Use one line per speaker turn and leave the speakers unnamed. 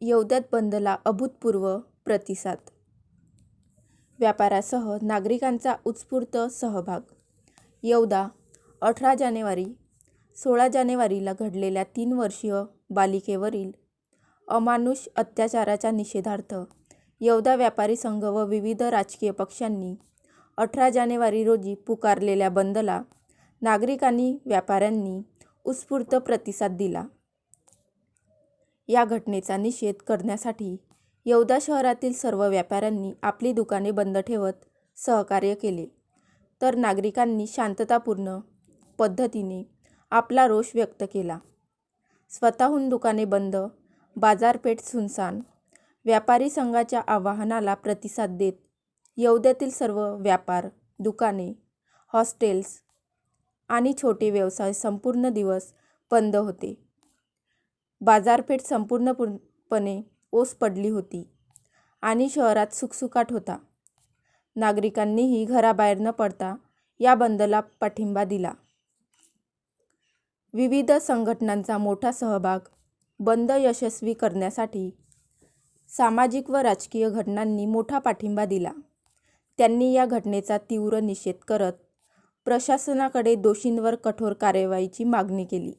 येवद्यात बंदला अभूतपूर्व प्रतिसाद. व्यापारासह नागरिकांचा उत्स्फूर्त सहभाग. येवदा अठरा जानेवारी सोळा जानेवारीला घडलेल्या तीन वर्षीय बालिकेवरील अमानुष अत्याचाराच्या निषेधार्थ येवदा व्यापारी संघ व विविध राजकीय पक्षांनी अठरा जानेवारी रोजी पुकारलेल्या बंदला नागरिकांनी व्यापाऱ्यांनी उत्स्फूर्त प्रतिसाद दिला. या घटनेचा निषेध करण्यासाठी येवदा शहरातील सर्व व्यापाऱ्यांनी आपली दुकाने बंद ठेवत सहकार्य केले. तर नागरिकांनी शांततापूर्ण पद्धतीने आपला रोष व्यक्त केला. स्वतःहून दुकाने बंद बाजारपेठ सुनसान व्यापारी संघाच्या आवाहनाला प्रतिसाद देत येवद्यातील सर्व व्यापार दुकाने हॉस्टेल्स आणि छोटे व्यवसाय संपूर्ण दिवस बंद होते. बाजारपेठ संपूर्णपणे ओस पडली होती आणि शहरात सुकसुकाट होता. नागरिकांनीही घराबाहेर न पडता या बंदला पाठिंबा दिला. विविध संघटनांचा मोठा सहभाग बंद यशस्वी करण्यासाठी सामाजिक व राजकीय घटनांनी मोठा पाठिंबा दिला. त्यांनी या घटनेचा तीव्र निषेध करत प्रशासनाकडे दोषींवर कठोर कार्यवाहीची मागणी केली.